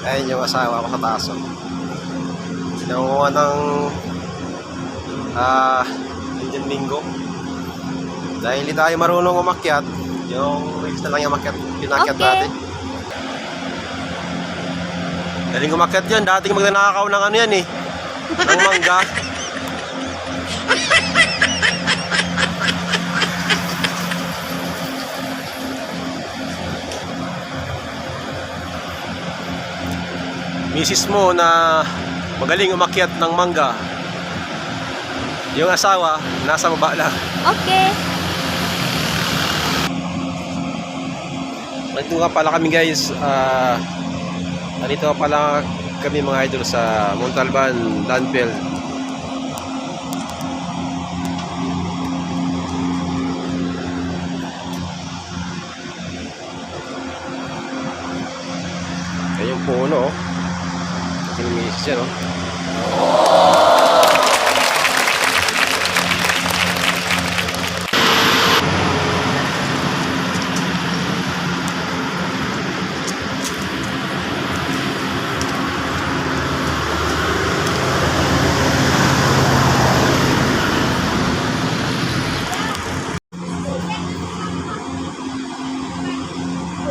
Ayun yung asawa ko sa taso. Nangunguha ng ah Indian Bingo. Dahil hindi tayo marunong umakyat, yung race na lang yung umakyat, pinakyat Okay. natin. Galing umakyat yan, dating magnanakaw ng ano yan eh. Ng mangga. Misis mo na magaling umakyat ng mangga. Yung asawa, nasa baba lang. Okay. Nandito nga pala kami guys. ah nandito nga pala kami mga idol sa Montalban, Landfield. Ayan yung puno. oh. Siya, no?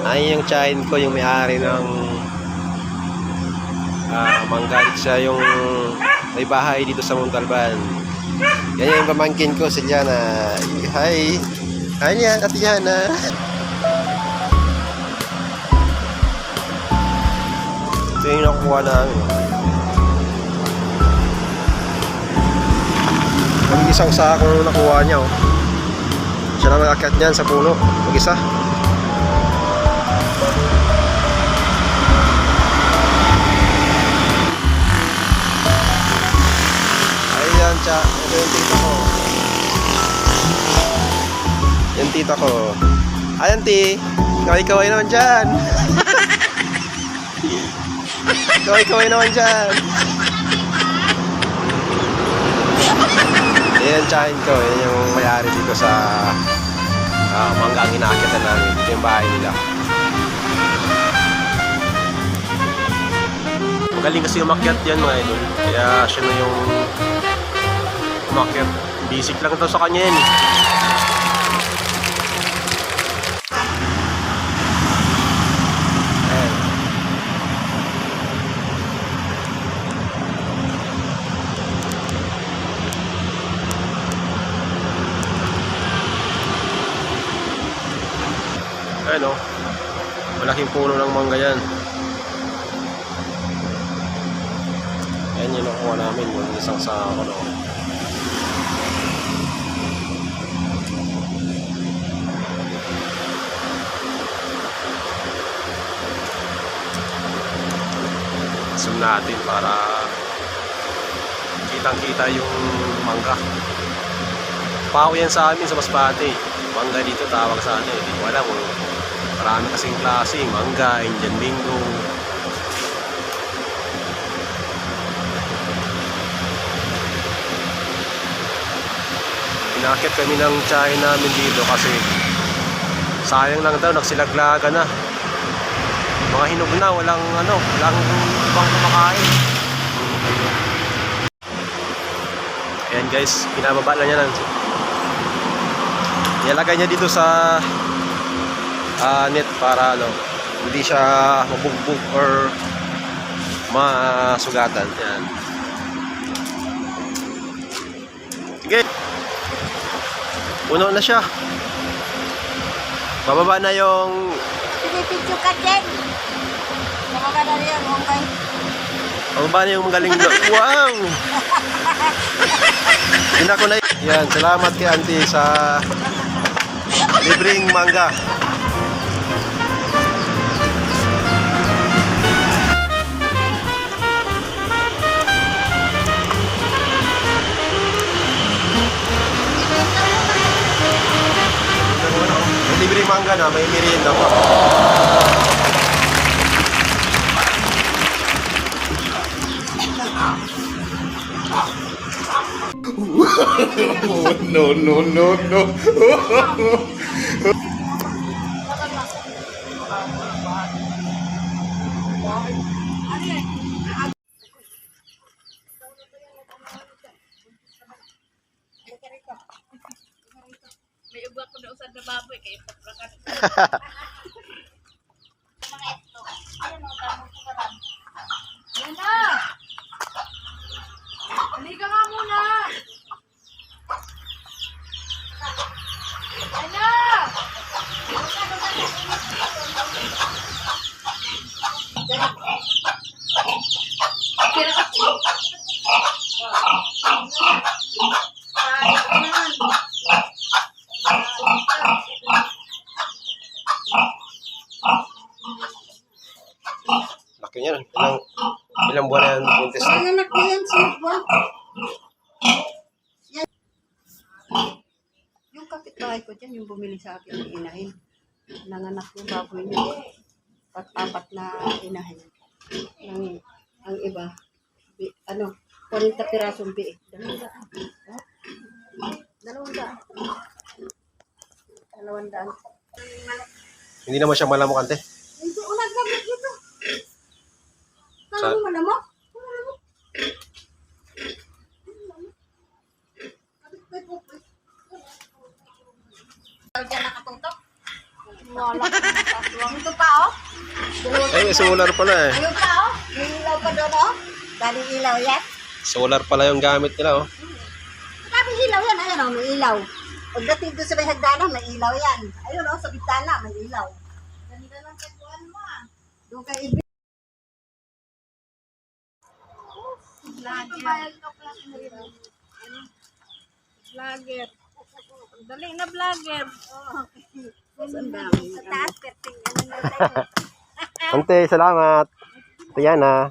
Ay, yung chain ko, yung may-ari ng ah manggalit siya yung may bahay dito sa Montalban. Yan yung pamangkin ko, si Liana. Hi! Hi, Liana, Ate Liana. Ito yung nakukuha namin. Ang isang sako nakuha niya, oh. Siya na nag-akyat niyan sa puno. Mag-isa. Tita ko. Ayan, ti. Kaway-kaway naman dyan. Kaway-kaway naman dyan. Ayan, tsahin ko. Yan yung may-ari dito sa uh, manggang inaakita namin. Dito yung bahay nila. Magaling kasi umakyat yan mga idol. Kaya siya na yung umakyat. Basic lang ito sa kanya yan eh. Ayan o. Malaking puno ng mangga yan. Ayan yung nakuha namin, yung isang sa ano. Zoom natin para kitang-kita yung mangga. Pao yan sa amin sa Masbate. Mangga dito tawag sa ano, hindi ko alam marami kasing klase, mangga, Indian Bingo, Inakit kami ng tsahe namin dito kasi sayang lang daw, nagsilaglaga na. Mga hinog na, walang ano, walang ibang kumakain. Ayan guys, pinababa na niya lang. Nilagay niya dito sa ah, net para ano, hindi siya mabugbog or masugatan. Ayan. Sige. Puno na siya. Bababa na yung Pinipidyo ka din. Nakakada yan, okay. bababa na yung galing na. Wow! Ko na yan. Salamat kay auntie sa libreng mangga. Mangga na, may merienda pa. no, no, no, no. Ano yan? May ugat ko na usad na baboy kaya patrakan. Mga ito. Ayan o, tamang sukaran. Ayan na! Halika nga muna! Ayan na! Niyan. Ilang, ilang buwan na yan buntis na. anak ko yan, sinubon. Yung kapitbahay ko dyan, yung bumili sa akin ng inahin. Nanganak yung baboy niya. Pat-apat na inahin. Ang, ang iba, bi, ano, 40 pirasong biik. Dalawang daan. Dalawang daan. Dalawang daan. Hindi naman siya malamok ante. Hindi ko naggamit dito. Sa- Ano. Wala. Ito pa oh. Ay, solar pala eh. Ayun pa oh. May ilaw pa doon oh. Dali ilaw yan. Solar pala yung gamit nila oh. Sabi ilaw yan. Ayan oh, may ilaw. Pagdating doon sa may hagdanan, may ilaw yan. Ayun oh, sa bitana, may ilaw. Ganda ng katuan mo ah. Doon kay Vlogger. Vlogger. Dali na vlogger. Sa taas, perting ano. Ante, salamat. Ito yan ah.